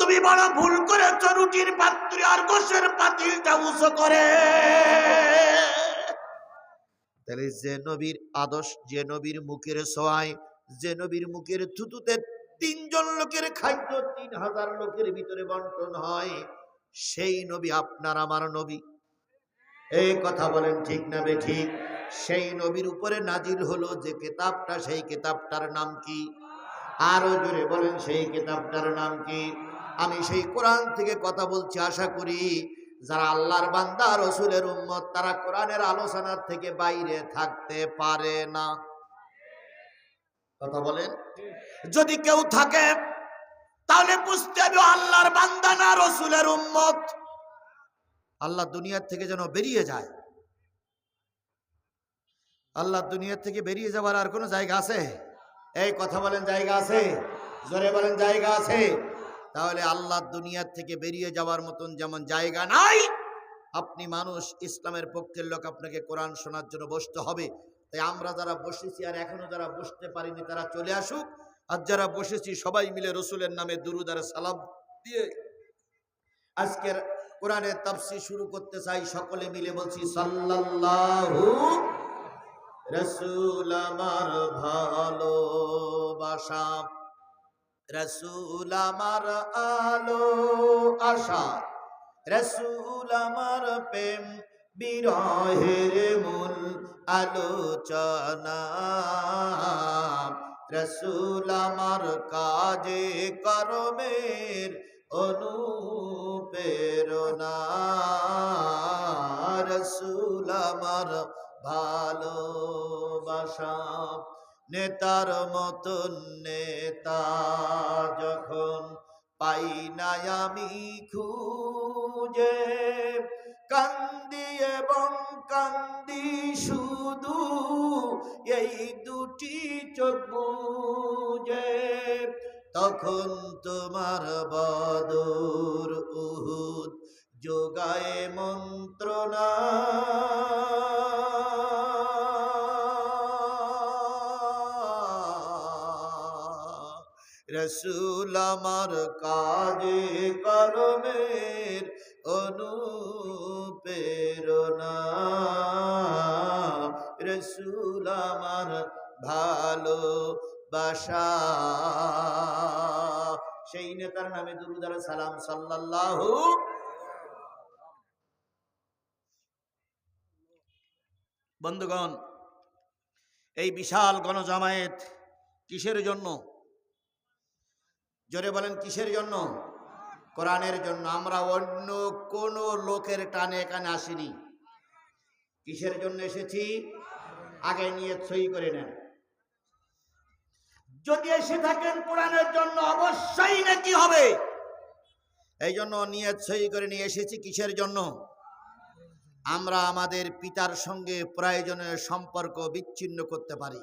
তুমি বড় ভুল করেছ, রুটির পাত্রে আর গোসের পাতিলটা উঁচু করে। তাহলে যে নবীর আদর্শ, যে নবীর মুখের সোয়ায় যে নবীর মুখের থুতুতে তিনজন লোকের খাদ্য, তিন হাজার লোকের ভিতরে বন্টন হয়, সেই নবী আপনার আমার নবী। এই কথা বলেন ঠিক না ঠিক সেই নবীর উপরে নাজিল হলো যে কেতাবটা, সেই কেতাবটার নাম কি? আরও জোরে বলেন, সেই কেতাবটার নাম কি? আমি সেই কোরআন থেকে কথা বলছি, আশা করি যারা আল্লাহর বান্দা, রসুলের উম্মত, তারা কোরআনের আলোচনার থেকে বাইরে থাকতে পারে না। কথা বলেন? যদি কেউ থাকে, তাহলে বুঝতে হবে আল্লাহর বান্দা না রসুলের উম্মত। আল্লাহ দুনিয়ার থেকে যেন বেরিয়ে যায়। আল্লাহ দুনিয়ার থেকে বেরিয়ে যাওয়ার আর কোনো জায়গা আছে? এই কথা বলেন, জায়গা আছে? জোরে বলেন, জায়গা আছে? তাহলে আল্লাহ দুনিয়ার থেকে বেরিয়ে যাওয়ার মতন যেমন জায়গা নাই, আপনি মানুষ, ইসলামের পক্ষের লোক আপনাকে কোরআন শোনার জন্য বসতে হবে। তাই আমরা যারা বসেছি আর এখনও যারা বসতে পারিনি, তারা চলে আসুক। আর যারা বসেছি, সবাই মিলে রসুলের নামে দুরুদ আর সালাম দিয়ে আজকের কোরআনের তাফসীর শুরু করতে চাই। সকলে মিলে বলছি, সাল্লাল্লাহু রসুল আমার ভালোবাসা। রসুল আমার আলো আশা, রসুল আমার প্রেম, বিরহের মূল আলোচনা। রসুল আমার কাজে কর্মের অনুপ্রেরণা। রসুল আমার ভালোবাসা। নেতার মতন নেতা যখন পাই না আমি খুঁজে, কান্দি এবং কান্দি শুধু এই দুটি চোখ বুঝে। তখন তোমার বদর উহুদ যোগায় মন্ত্রণা। রসুল আমার কাজে কর্মের অনুপ্রেরণা। রসুল আমার ভালো বাসা সেই নেতার নামে দুরুদার সালাম সাল্লাল্লাহু বন্ধুগণ, এই বিশাল গণজামায়েত কিসের জন্য? জোরে বলেন, কিসের জন্য? কোরআনের জন্য। আমরা অন্য কোন লোকের টানে এখানে আসিনি। কিসের জন্য এসেছি? আগে নিয়ে সই করে নেন। যদি এসে থাকেন কোরআনের জন্য, অবশ্যই নাকি হবে। এই জন্য নিয়ে সই করে নিয়ে এসেছি, কিসের জন্য? আমরা আমাদের পিতার সঙ্গে প্রয়োজনের সম্পর্ক বিচ্ছিন্ন করতে পারি।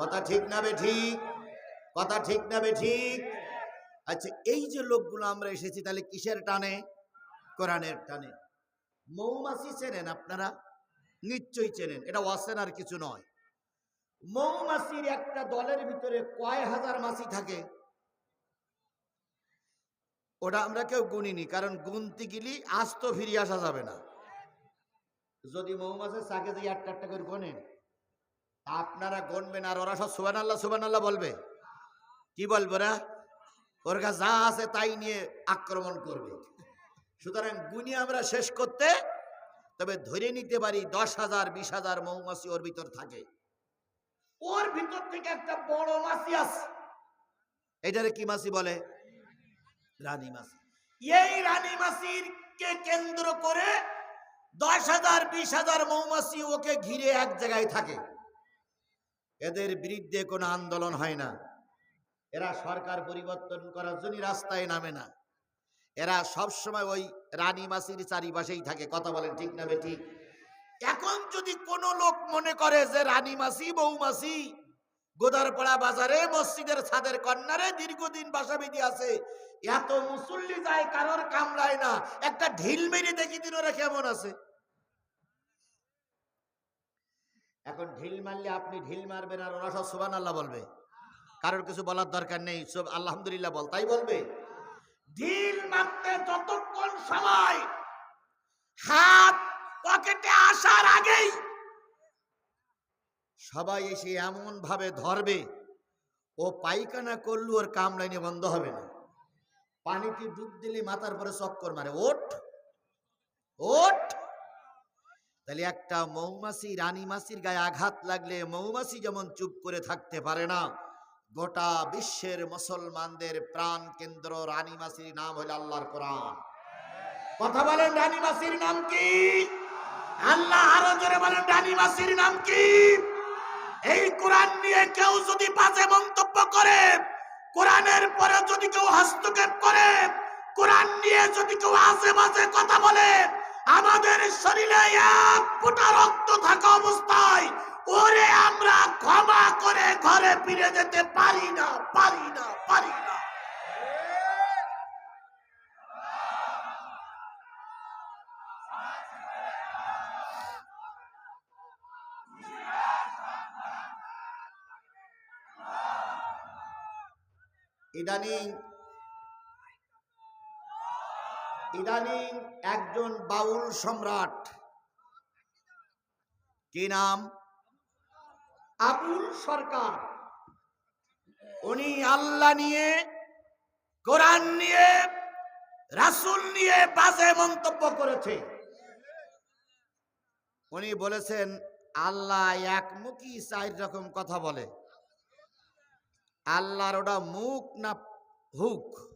কথা ঠিক না বে ঠিক? কথা ঠিক না বে ঠিক? আচ্ছা এই যে লোকগুলো আমরা এসেছি, তাহলে কিসের টানে? কোরআনের টানে। মৌমাছি চেনেন আপনারা? নিশ্চয়ই চেনেন। এটা ওয়াসেন আর কিছু নয়। মৌমাছির একটা দলের ভিতরে কয় হাজার মাছি থাকে? ওটা আমরা কেউ গুনিনি, কারণ গুনতে গেলি আজ তো ফিরে আসা যাবে না। যদি মৌমাছির চাকে দিয়ে একটা একটা করে গোনেন। আপনারা গণবেন আর ওরা সব সুবান আল্লাহ সুবান আল্লাহ বলবে? কি বলবে ওরা ওর কাছে যা আছে তাই নিয়ে আক্রমণ করবে। সুতরাং গুনি আমরা শেষ করতে, তবে ধরে নিতে পারি দশ হাজার, বিশ হাজার মৌমাছি ওর ভিতর থাকে। ওর ভিতর থেকে একটা বড় মাছি আছে। এটারে কি মাছি বলে? রানী মাছি। এই রানী মাছির কে কেন্দ্র করে দশ হাজার, বিশ হাজার মৌমাছি ওকে ঘিরে এক জায়গায় থাকে। এদের বিরুদ্ধে কোনো আন্দোলন হয় না। এরা সরকার পরিবর্তন করার জন্য রাস্তায় নামে না। এরা সব সময় ওই রানী মাসির চারিপাশেই থাকে। কথা বলেন ঠিক না ঠিক এখন যদি কোনো লোক মনে করে যে রানী মাসি বৌমাসি গোদারপাড়া বাজারে মসজিদের ছাদের কন্যারে দীর্ঘদিন বাসা বিধি আছে, এত মুসল্লি যায়, কারোর কামড়ায় না। একটা ঢিল মেরে দেখি দিন ওরা কেমন আছে। এখন ঢিল মারলে আপনি ঢিল মারবেন আর ওরা সব সুবান আল্লাহ বলবে। কারোর কিছু বলার দরকার নেই, সব আলহামদুলিল্লাহ বল, তাই বলবে। ঢিল মারতে যতক্ষণ সময়, হাত পকেটে আসার আগেই সবাই এসে এমন ভাবে ধরবে, ও পায়খানা করলে ওর কামলাইনে বন্ধ হবে না। পানিতে ডুব দিলে মাথার পরে চক্কর মারে, ওঠ ওঠ। তাহলে একটা মৌমাছি, রানী মাসির গায়ে আঘাত লাগলে মৌমাছি যেমন চুপ করে থাকতে পারে না, গোটা বিশ্বের মুসলমানদের প্রাণ কেন্দ্র রানী মাসির নাম হইল আল্লাহর কোরআন। কথা বলেন রানী মাসির নাম কি? আল্লাহ আরও জোরে বলেন, রানী মাসির নাম কি? এই কোরআন নিয়ে কেউ যদি বাজে মন্তব্য করে, কোরআনের পরে যদি কেউ হস্তক্ষেপ করে, কোরআন নিয়ে যদি কেউ আজে বাজে কথা বলে আমাদের শরীরে এক ফোঁটা রক্ত থাকা অবস্থায় ওরে আমরা ক্ষমা করে ঘরে ফিরে যেতে পারি না পারি না পারি না। ইদানিং ইদানিং একজন বাউল সম্রাট। কি নাম? আবুল সরকার। উনি আল্লাহ নিয়ে কোরআন নিয়ে রাসুল নিয়ে বাজে মন্তব্য করেছে। উনি বলেছেন আল্লাহ একমুখী চার রকম কথা বলে। আল্লাহর ওটা মুখ না হুক?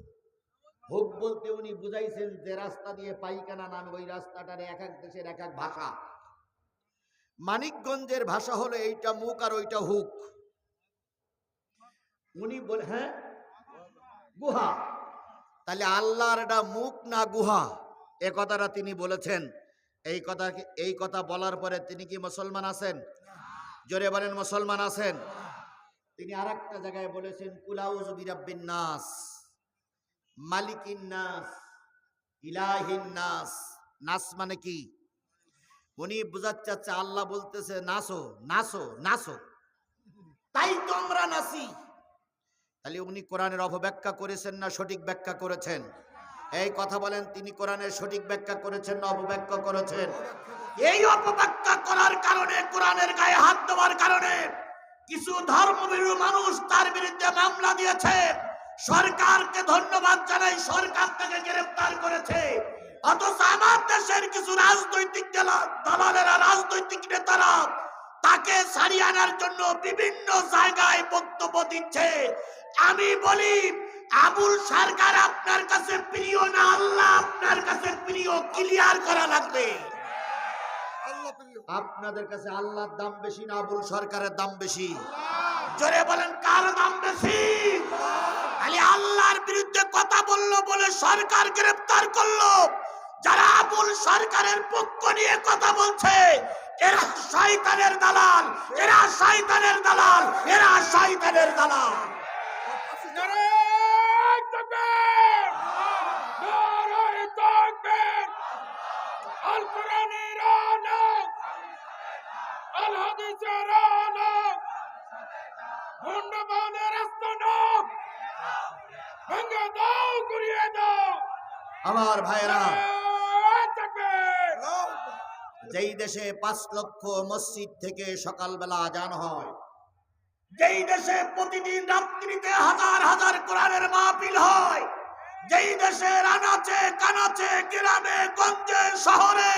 হুক বলতে উনি বুঝাইছেন যে রাস্তা দিয়ে পাইখানা নামে ওই রাস্তাটার এক এক দেশের এক এক ভাষা। মানিকগঞ্জের ভাষা হলো এইটা মুখ আর ওইটা হুক। উনি বলে হ্যাঁ? গুহা। তাহলে আল্লাহর এটা মুখ না গুহা? এ কথাটা তিনি বলেছেন। এই কথা এই কথা বলার পরে তিনি কি মুসলমান আছেন? জোরে বলেন মুসলমান আছেন? তিনি আর একটা জায়গায় বলেছেন কুলাউজ বিরাব্বিন নাস। মালিকিন নাস, ইলাহিন নাস। নাস মানে কি? উনি বুঝাচ্ছে চাচ্ছে, আল্লাহ বলতেছে, নাসো নাসো নাসো। তাই তো আমরা নাসি। তাহলে উনি কোরআনের অপব্যাখ্যা করেছেন না সঠিক ব্যাখ্যা করেছেন? এই কথা বলেন, তিনি কোরআনের সঠিক ব্যাখ্যা করেছেন না অপব্যাখ্যা করেছেন? এই অপব্যাখ্যা করার কারণে, কোরআনের গায়ে হাত দেওয়ার কারণে কিছু ধর্মবিরু মানুষ তার বিরুদ্ধে মামলা দিয়েছে। সরকারকে ধন্যবাদ জানাই, সরকার তাকে গ্রেফতার করেছে। অথচ আমার দেশের কিছু রাজনৈতিক দলা- দলালেরা, রাজনৈতিক নেতারা তাকে সারিয়ে আনার জন্য বিভিন্ন জায়গায় বক্তব্য দিচ্ছে। আমি বলি, আবুল সরকার আপনার কাছে প্রিয় না আল্লাহ আপনার কাছে প্রিয়? ক্লিয়ার করা লাগবে। আপনাদের কাছে আল্লাহর দাম বেশি না আবুল সরকারের দাম বেশি? জোরে বলেন, কার দাম বেশি? খালি আল্লাহর বিরুদ্ধে কথা বলল বলে সরকার গ্রেফতার করল। যারা আবুল সরকারের পক্ষ নিয়ে কথা বলছে, এরা শয়তানের দালাল, এরা শয়তানের দালাল, এরা শয়তানের দালাল। আমার ভাইরা যেই দেশে পাঁচ লক্ষ মসজিদ থেকে সকালবেলা আজান হয়, যেই দেশে প্রতিদিন রাত্রিতে হাজার হাজার কোরআনের মাহফিল হয়, যেই দেশে রানাচে, কানাচে, গ্রামে, গঞ্জে, শহরে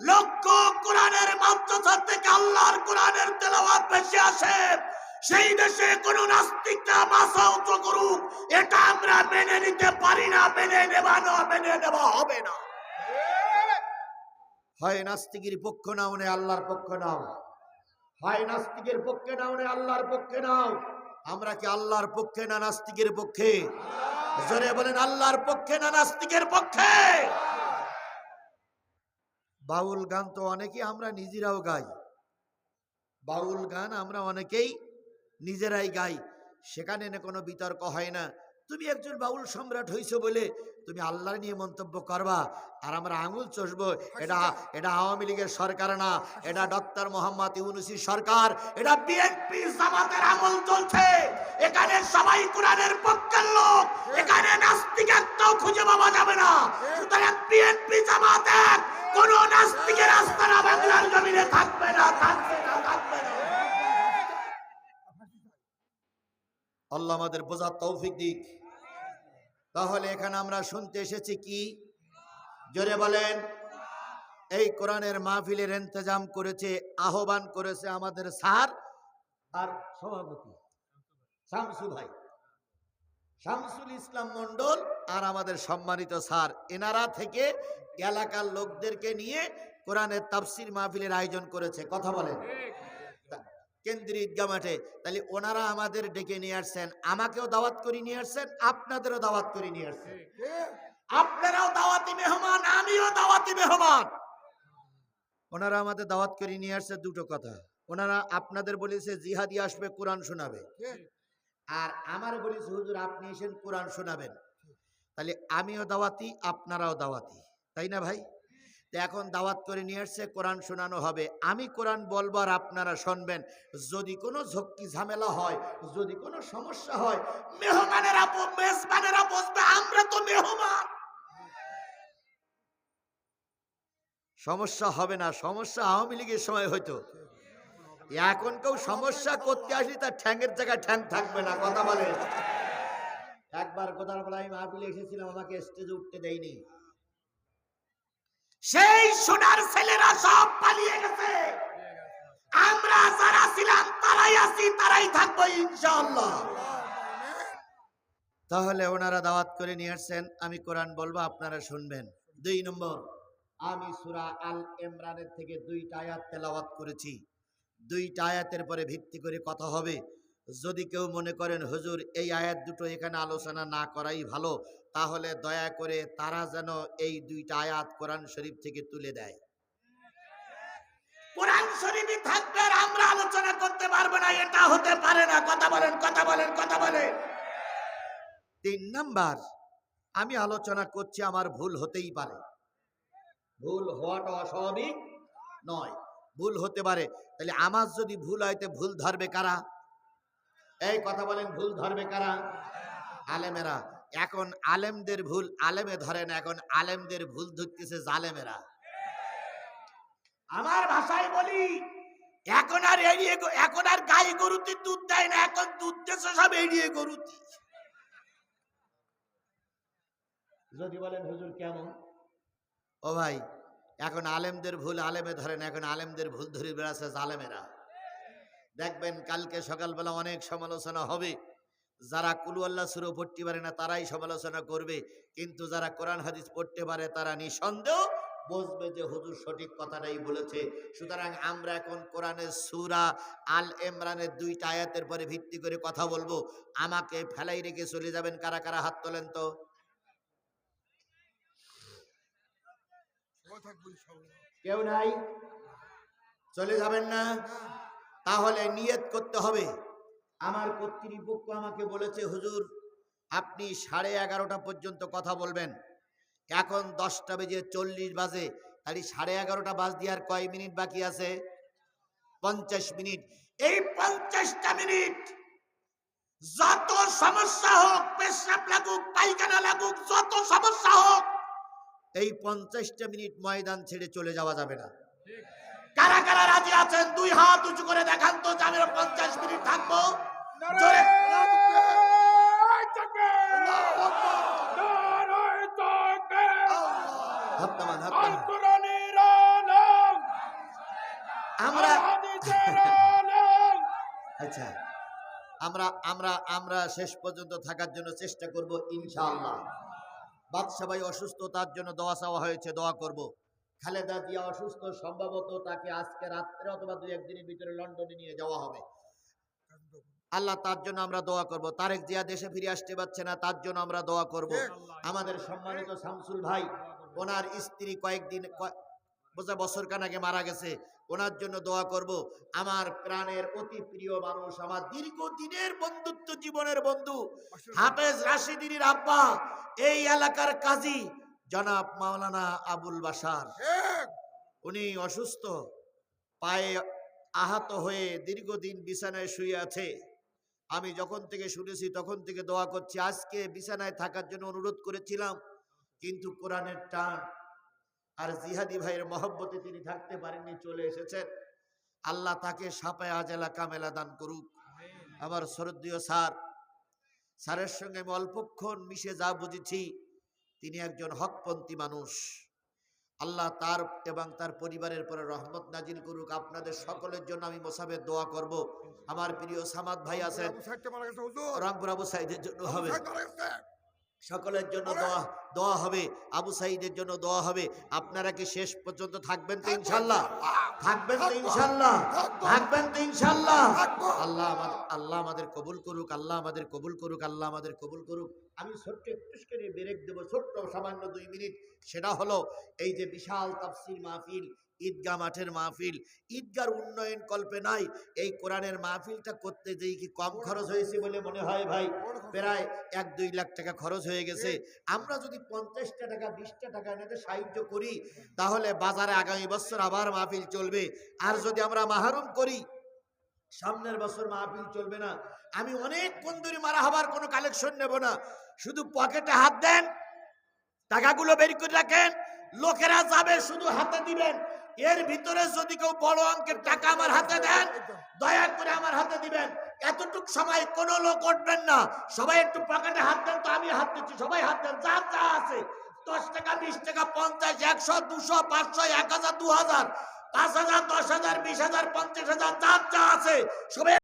লক্ষ কোরআনের মাদ্রাসা থেকে আল্লাহর কোরআনের তেলাওয়াত বেশি আসে সেই দেশে কোন নাস্তিকরা উঁচু করুক, এটা আমরা মেনে নিতে পারি না, মেনে নেবা না, মেনে নেওয়া হবে না। হয় নাস্তিকের পক্ষ নাও নে, আল্লাহর পক্ষ নাও। হয় নাস্তিকের পক্ষে নাও নে, আল্লাহর পক্ষে নাও। আমরা কি আল্লাহর পক্ষে না নাস্তিকের পক্ষে? জোরে বলেন, আল্লাহর পক্ষে না নাস্তিকের পক্ষে? বাউল গান তো অনেকেই আমরা নিজেরাও গাই। বাউল গান আমরা অনেকেই নিজেরাই গাই। সেখানে না কোনো বিতর্ক হয় না। তুমি একজন বাউল সম্রাট হইছো বলে তুমি আল্লাহ নিয়ে মন্তব্য করবা। আর আমরা আঙুল চষবো, এটা এটা আওয়ামী লীগের সরকার না, এটা ডক্টর মোহাম্মদ ইউনুসি সরকার, এটা বিএনপি জামাতের আমল চলছে। এখানে সবাই কোরআনের পক্ষের লোক, এখানে নাস্তিক একটাও খুঁজে পাওয়া যাবে না। সুতরাং বিএনপি জামাত এক, কোন নাস্তিকের আস্তানা বাংলার জমিনে থাকবে না, থাকবে না আল্লাহ আমাদের বোঝার তৌফিক দিক। তাহলে এখানে আমরা শুনতে এসেছি কি? জোরে বলেন। এই কোরআনের মাহফিলের ইন্তজাম করেছে, আহ্বান করেছে আমাদের স্যার আর সভাপতি শামসু ভাই। শামসুল ইসলাম মন্ডল আর আমাদের সম্মানিত স্যার, এনারা থেকে এলাকার লোকদেরকে নিয়ে কোরআনের তাফসির মাহফিলের আয়োজন করেছে। কথা বলেন। কেন্দ্রীয় ঈদগাহ মাঠে তাহলে ওনারা আমাদের ডেকে নিয়ে আসছেন আমাকেও দাওয়াত করে নিয়ে আসছেন আপনাদেরও দাওয়াত করে নিয়ে আসছেন। আপনারাও দাওয়াতি মেহমান আমিও দাওয়াতি মেহমান। ওনারা আমাদের দাওয়াত করে নিয়ে আসছে দুটো কথা। ওনারা আপনাদের বলেছে জিহাদি আসবে কোরআন শোনাবে। আর আমার বলেছে হুজুর আপনি এসেন কোরআন শোনাবেন। তাহলে আমিও দাওয়াতি আপনারাও দাওয়াতি। তাই না ভাই? তো এখন দাওয়াত করে নিয়ে আসছে, কোরআন শোনানো হবে। আমি কোরআন বলব আর আপনারা শুনবেন। যদি কোনো ঝক্কি ঝামেলা হয়, যদি কোনো সমস্যা হয়, মেহমানেরা ব- মেজবানেরা বসবে আমরা তো মেহমান। সমস্যা হবে না, সমস্যা আওয়ামী লীগের সময় হয়তো এখন কেউ সমস্যা করতে আসলে তার ঠ্যাংয়ের জায়গায় ঠ্যাং থাকবে না, কথা বলে। একবার কোথাও বলে, আমি মাহফিলে এসেছিলাম, আমাকে স্টেজে উঠতে দেয়নি। সেই সোনার ছেলেরা সব পালিয়ে গেছে। আমরা যারা ছিলাম, তারাই আছি, তারাই থাকব ইনশাআল্লাহ। তাহলে ওনারা দাওয়াত করে নিয়ে আসছেন, আমি কোরআন বলব, আপনারা শুনবেন। দুই নম্বর, আমি সুরা আল ইমরানের থেকে দুইটা আয়াত তেলাওয়াত করেছি। দুইটা আয়াতের পরে ভিত্তি করে কথা হবে। যদি কেউ মনে করেন হুজুর এই আয়াত দুটো এখানে আলোচনা না করাই ভালো তাহলে দয়া করে তারা যেন এই দুইটা আয়াত কোরআন শরীফ থেকে তুলে দেয়। কোরআন শরীফই থাকবে আর আমরা আলোচনা করতে পারব না এটা হতে পারে না। কথা বলেন কথা বলেন কথা বলেন। তিন নাম্বার আমি আলোচনা করছি আমার ভুল হতেই পারে। ভুল হওয়াটা অস্বাভাবিক নয় ভুল হতে পারে। তাহলে আমার যদি ভুল হয় তো ভুল ধরবে কারা? এই কথা বলেন, ভুল ধরবে কারা? আলেমেরা। এখন আলেমদের ভুল আলেমে ধরে না এখন আলেমদের ভুল ধরতেছে জালেমেরা। আমার ভাষায় বলি, এখন আর এড়িয়ে এখন আর গাই গরুতে দুধ দেয় না, এখন দুধ দেশে সব এড়িয়ে গরুতে। যদি বলেন, হুজুর কেমন? ও ভাই, এখন আলেমদের ভুল আলেমে ধরেন, এখন আলেমদের ভুল ধরে বেড়াচ্ছে জালেমেরা। দেখবেন কালকে সকালবেলা অনেক সমালোচনা হবে। যারা কুলু আল্লাহ সুরো পড়তে পারে না তারাই সমালোচনা করবে। কিন্তু যারা কোরআন হাদিস পড়তে পারে তারা নিঃসন্দেহ বুঝবে যে হুজুর সঠিক কথাটাই বলেছে। সুতরাং আমরা এখন কোরআনের সুরা আল এমরানের দুইটা আয়াতের পরে ভিত্তি করে কথা বলব। আমাকে ফেলাই রেখে চলে যাবেন কারা কারা হাত তোলেন তো? কেউ নাই? চলে যাবেন না? তাহলে নিয়ত করতে হবে। আমার কর্তৃপক্ষ আমাকে বলেছে, হুজুর, আপনি সাড়ে এগারোটা পর্যন্ত কথা বলবেন। এখন দশটা বেজে চল্লিশ বাজে। তাহলে সাড়ে এগারোটা বাজ দিয়ে আর কয় মিনিট বাকি আছে? পঞ্চাশ মিনিট। এই পঞ্চাশটা মিনিট যত সমস্যা হোক, পেশাব লাগুক, পায়খানা লাগুক, যত সমস্যা হোক, এই পঞ্চাশটা মিনিট ময়দান ছেড়ে চলে যাওয়া যাবে না। কারা কারা রাজি আছেন? দুই হাত উঁচু করে দেখান তো আমি পঞ্চাশ মিনিট থাকব। জোরে। আমরা আচ্ছা। আমরা আমরা আমরা শেষ পর্যন্ত থাকার জন্য চেষ্টা করব ইনশাআল্লাহ। বাদশা ভাই অসুস্থ তার জন্য দোয়া চাওয়া হয়েছে দোয়া করব। খালেদা জিয়া অসুস্থ, সম্ভবত তাকে আজকে রাত্রে অথবা দুই একদিনের ভিতরে লন্ডনে নিয়ে যাওয়া হবে। আল্লাহ তার জন্য আমরা দোয়া করব। তারেক জিয়া দেশে ফিরে আসতে পারছে না, তার জন্য আমরা দোয়া করব। আমাদের সম্মানিত শামসুল ভাই, ওনার স্ত্রী কয়েকদিন বোঝা বছর আগে মারা গেছে, ওনার জন্য দোয়া করব। আমার প্রাণের অতি প্রিয় মানুষ, আমার দীর্ঘদিনের বন্ধুত্ব জীবনের বন্ধু, হাফেজ রাশিদিনীর আব্বা, এই এলাকার কাজী জনাব মাওলানা আবুল বাসার উনি অসুস্থ পায়ে আহত হয়ে দীর্ঘদিন বিছানায় শুয়ে আছে। আমি যখন থেকে শুনেছি তখন থেকে দোয়া করছি আজকে বিছানায় থাকার জন্য অনুরোধ করেছিলাম কিন্তু কোরআনের টান আর জিহাদি ভাইয়ের মহব্বতে তিনি থাকতে পারেননি চলে এসেছেন। আল্লাহ তাকে সাপায় আজেলা কামেলা দান করুক। আমার শরদীয় স্যার স্যারের সঙ্গে আমি অল্পক্ষণ মিশে যা বুঝেছি তিনি একজন হকপন্থী মানুষ। আল্লাহ তার এবং তার পরিবারের পরে রহমত নাজিল করুক। আপনাদের সকলের জন্য আমি মোসাবের দোয়া করব। আমার প্রিয় সামাদ ভাই আছেন। রংপুর আবু সাইদের জন্য হবে। সকলের জন্য দোয়া দোয়া হবে। আবু সাইদের জন্য দোয়া হবে। আপনারা কি শেষ পর্যন্ত থাকবেন তো ইনশাল্লাহ থাকবেন তো ইনশাল্লাহ থাকবেন তো ইনশাল্লাহ আল্লাহ আমাদের আল্লাহ আমাদের কবুল করুক, আল্লাহ আমাদের কবুল করুক, আল্লাহ আমাদের কবুল করুক। আমি ছোট্ট একটু করে ব্রেক দেবো, ছোট্ট সামান্য দুই মিনিট। সেটা হলো, এই যে বিশাল তাফসির মাহফিল ঈদগাহ মাঠের মাহফিল। ঈদগার উন্নয়ন কল্পে নাই। এই কোরআনের মাহফিলটা করতে যেই কি কম খরচ হয়েছে বলে মনে হয় ভাই? প্রায় এক দুই লাখ টাকা খরচ হয়ে গেছে। আমরা যদি পঞ্চাশটা টাকা, বিশটা টাকা এনেতে সাহায্য করি, তাহলে বাজারে আগামী বছর আবার মাহফিল চলবে। আর যদি আমরা মাহরুম করি, সামনের বছর মাহফিল চলবে না। আমি অনেক ধরে মারা হবার কোনো কালেকশন নেব না। শুধু পকেটে হাত দেন, টাকাগুলো বের করে রাখেন, লোকেরা যাবে শুধু হাতে দিবেন। এর ভিতরে যদি কেউ বড় অঙ্কের টাকা আমার হাতে দেন দয়া করে আমার হাতে দিবেন। এতটুক সময় কোন লোক উঠবেন না। সবাই একটু পকেটে হাত দেন তো আমি হাত দিচ্ছি। সবাই হাত দেন যা যা আছে। দশ টাকা বিশ টাকা পঞ্চাশ একশো দুশো পাঁচশো এক হাজার দু হাজার পাঁচ হাজার দশ হাজার বিশ হাজার পঞ্চাশ হাজার যা যা আছে সবাই